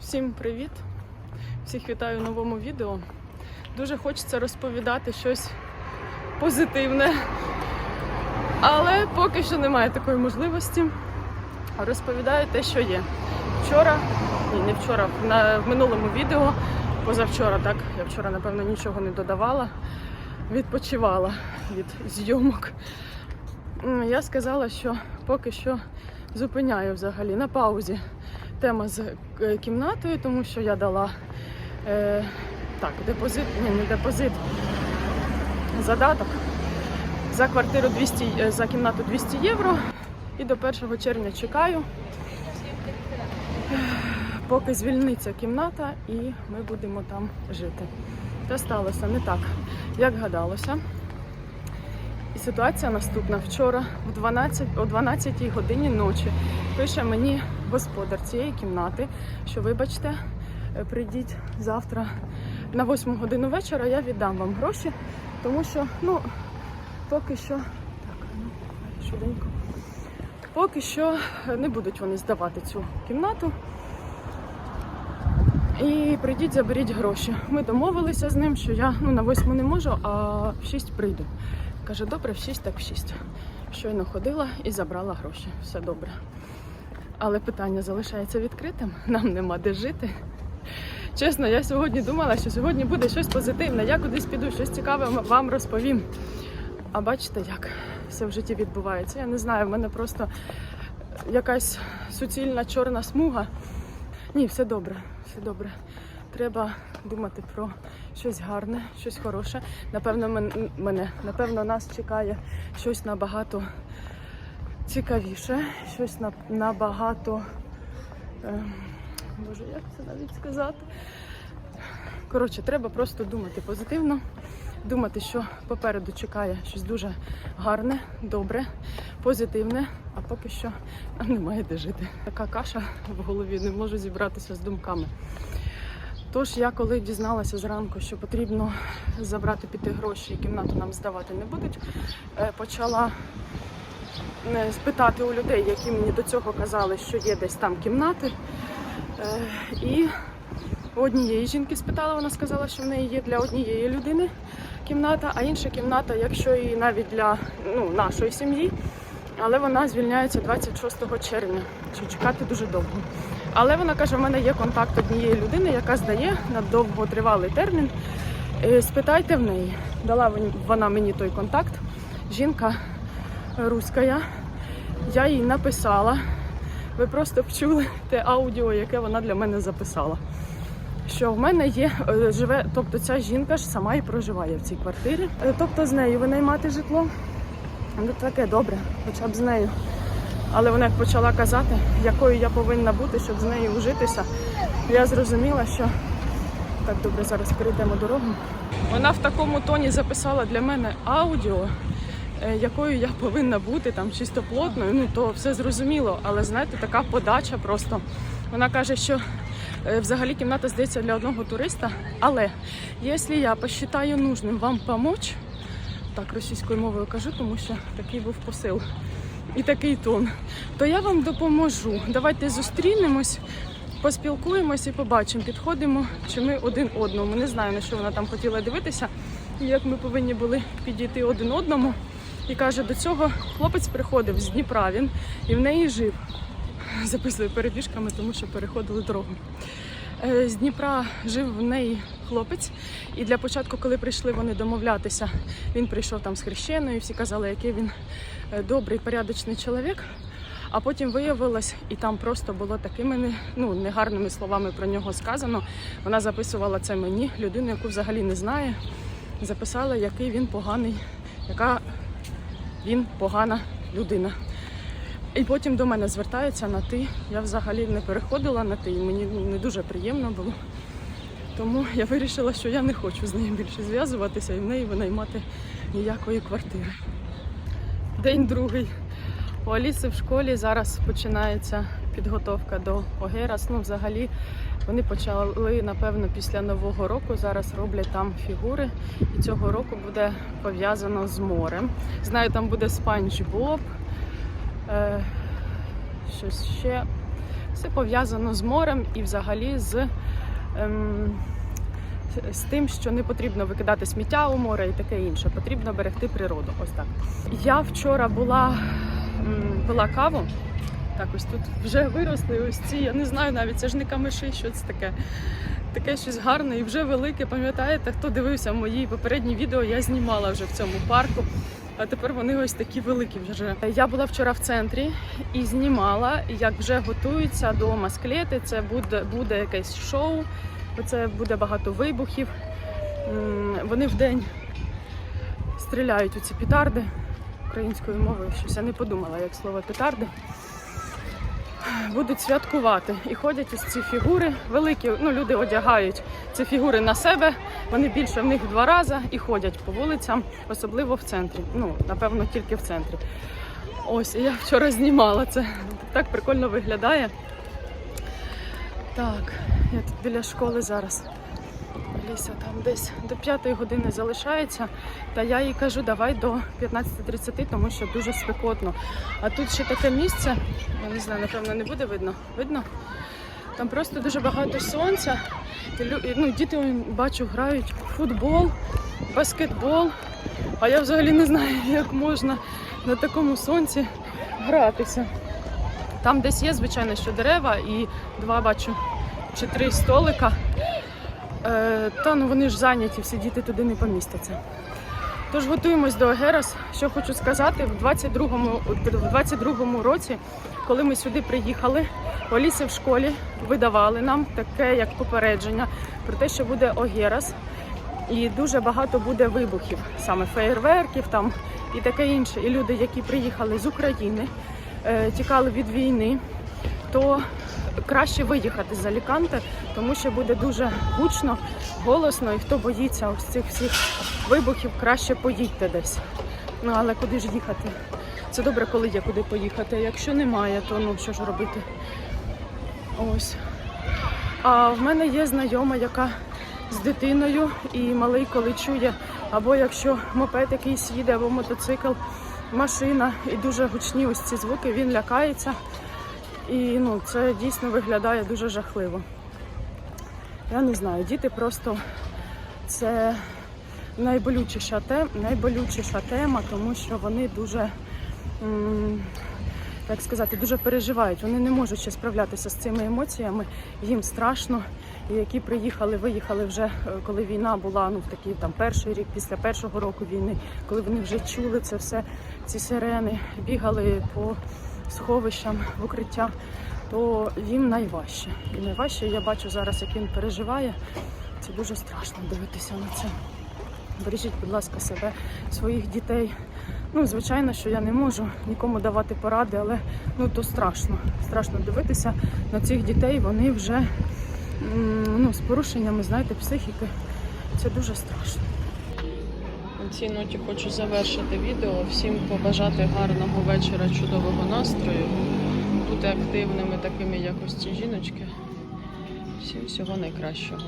Всім привіт! Всіх вітаю в новому відео. Дуже хочеться розповідати щось позитивне, але поки що немає такої можливості. Розповідаю те, що є. Вчора, ні, не вчора, на, в минулому відео, позавчора, так, я вчора, напевно, нічого не додавала, відпочивала від зйомок. Я сказала, що поки що зупиняю взагалі на паузі тема з е, кімнатою, тому що я дала е, так, депозит, ні, не депозит, задаток за квартиру 200, е, за кімнату 200 євро. І до 1 червня чекаю, поки звільниться кімната і ми будемо там жити. Та сталося не так, як гадалося. І ситуація наступна. Вчора в 12, о 12 годині ночі пише мені господар цієї кімнати, що вибачте, е, прийдіть завтра на 8 годину вечора, я віддам вам гроші, тому що, ну, поки що. Так, ну, швиденько. Поки що не будуть вони здавати цю кімнату. І прийдіть, заберіть гроші. Ми домовилися з ним, що я ну, на восьму не можу, а в 6 прийду. Каже, добре, в 6, так в 6. Щойно ходила і забрала гроші. Все добре. Але питання залишається відкритим. Нам нема де жити. Чесно, я сьогодні думала, що сьогодні буде щось позитивне. Я кудись піду, щось цікаве вам розповім. А бачите, як все в житті відбувається. Я не знаю, в мене просто якась суцільна чорна смуга. Ні, все добре, все добре. Треба думати про щось гарне, щось хороше. Напевно, мене, напевно, нас чекає щось набагато цікавіше, щось на- набагато. Е, Боже, як це навіть сказати? Коротше, треба просто думати позитивно, думати, що попереду чекає щось дуже гарне, добре, позитивне, а поки що немає де жити. Така каша в голові, не можу зібратися з думками. Тож я коли дізналася зранку, що потрібно забрати піти гроші і кімнату нам здавати не будуть, е, почала спитати у людей, які мені до цього казали, що є десь там кімнати. Е, І однієї жінки спитала, вона сказала, що в неї є для однієї людини кімната, а інша кімната, якщо і навіть для ну, нашої сім'ї, але вона звільняється 26 червня. Чи чекати дуже довго. Але вона каже, в мене є контакт однієї людини, яка здає на довготривалий термін. Е, Спитайте в неї. Дала вона мені той контакт. Жінка руська. Я їй написала. Ви просто почули те аудіо, яке вона для мене записала. Що в мене є, е, живе, тобто ця жінка ж сама і проживає в цій квартирі. Е, Тобто з нею винаймати житло. Ну таке добре, хоча б з нею. Але вона як почала казати, якою я повинна бути, щоб з нею ужитися, я зрозуміла, що так добре, зараз перейдемо дорогу. Вона в такому тоні записала для мене аудіо, якою я повинна бути, там чистоплотною. Ну то все зрозуміло. Але знаєте, така подача просто. Вона каже, що е, взагалі кімната здається для одного туриста. Але якщо я посчитаю нужним вам помочь, так російською мовою кажу, тому що такий був посил і такий тон, то я вам допоможу. Давайте зустрінемось, поспілкуємось і побачимо, підходимо чи ми один одному. Не знаю, на що вона там хотіла дивитися, і як ми повинні були підійти один одному. І каже, до цього хлопець приходив з Дніпра, він і в неї жив. Записую перебіжками, тому що переходили дорогу. Е, З Дніпра жив в неї хлопець, і для початку, коли прийшли вони домовлятися, він прийшов там з хрещеною, всі казали, який він е, добрий, порядочний чоловік. А потім виявилось, і там просто було такими ну, негарними словами про нього сказано. Вона записувала це мені, людину, яку взагалі не знає. Записала, який він поганий, яка він погана людина. І потім до мене звертаються на ти. Я взагалі не переходила на ти, і мені не дуже приємно було. Тому я вирішила, що я не хочу з нею більше зв'язуватися і в неї винаймати ніякої квартири. День другий. У Аліси в школі зараз починається підготовка до Огерас. Ну, взагалі, вони почали, напевно, після Нового року. Зараз роблять там фігури. І цього року буде пов'язано з морем. Знаю, там буде Спанч Боб, е, щось ще. Все пов'язано з морем і взагалі з, ем, з тим, що не потрібно викидати сміття у море і таке інше. Потрібно берегти природу. Ось так. Я вчора була пила каву. Так, ось тут вже виросли ось ці. Я не знаю навіть, це ж не камиші, що це таке. Таке щось гарне і вже велике. Пам'ятаєте, хто дивився мої попередні відео, я знімала вже в цьому парку. А тепер вони ось такі великі вже. Я була вчора в центрі і знімала, як вже готуються до масклети. Це буде, буде якесь шоу, це буде багато вибухів. Вони вдень стріляють у ці петарди українською мовою. Щось я не подумала, як слово петарди. Будуть святкувати і ходять ось ці фігури великі. Ну, люди одягають ці фігури на себе. Вони більше в них в два рази і ходять по вулицям, особливо в центрі. Ну, напевно, тільки в центрі. Ось, я вчора знімала це. Так прикольно виглядає. Так, я тут біля школи зараз. Ліся там десь до 5 години залишається. Та я їй кажу, давай до 15.30, тому що дуже спекотно. А тут ще таке місце, я не знаю, напевно, не буде видно. Видно? Там просто дуже багато сонця. Ну, діти бачу, грають футбол, баскетбол. А я взагалі не знаю, як можна на такому сонці гратися. Там десь є, звичайно, що дерева і два бачу чи три столика. Е, та ну вони ж зайняті, всі діти туди не помістяться. Тож готуємось до Егерас. Що хочу сказати, в 22-му, в 22-му році, коли ми сюди приїхали, Оліси в школі видавали нам таке як попередження про те, що буде Огерас. І дуже багато буде вибухів, саме феєрверків там і таке інше. І люди, які приїхали з України, е, тікали від війни, то краще виїхати з Аліканте, тому що буде дуже гучно, голосно, і хто боїться ось цих всіх вибухів, краще поїдьте десь. Ну але куди ж їхати? Це добре, коли є куди поїхати. Якщо немає, то ну що ж робити? Ось. А в мене є знайома, яка з дитиною і малий, коли чує, або якщо мопед якийсь їде, або мотоцикл, машина і дуже гучні ось ці звуки, він лякається. І ну, це дійсно виглядає дуже жахливо. Я не знаю, діти просто це найболючіша тема, найболючіша тема, тому що вони дуже, як сказати, дуже переживають. Вони не можуть ще справлятися з цими емоціями. Їм страшно. І які приїхали, виїхали вже, е, коли війна була, ну в такий там перший рік, після першого року війни, коли вони вже чули це все, ці сирени, бігали по сховищам в укриття, то їм найважче. І найважче я бачу зараз, як він переживає. Це дуже страшно дивитися на це. Бережіть, будь ласка, себе, своїх дітей. Ну, звичайно, що я не можу нікому давати поради, але ну то страшно. Страшно дивитися на цих дітей. Вони вже ну, з порушеннями, знаєте, психіки. Це дуже страшно. Цій ноті хочу завершити відео. Всім побажати гарного вечора, чудового настрою. Бути активними, такими як жіночки. Всім всього найкращого.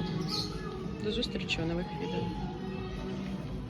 До зустрічі у нових відео.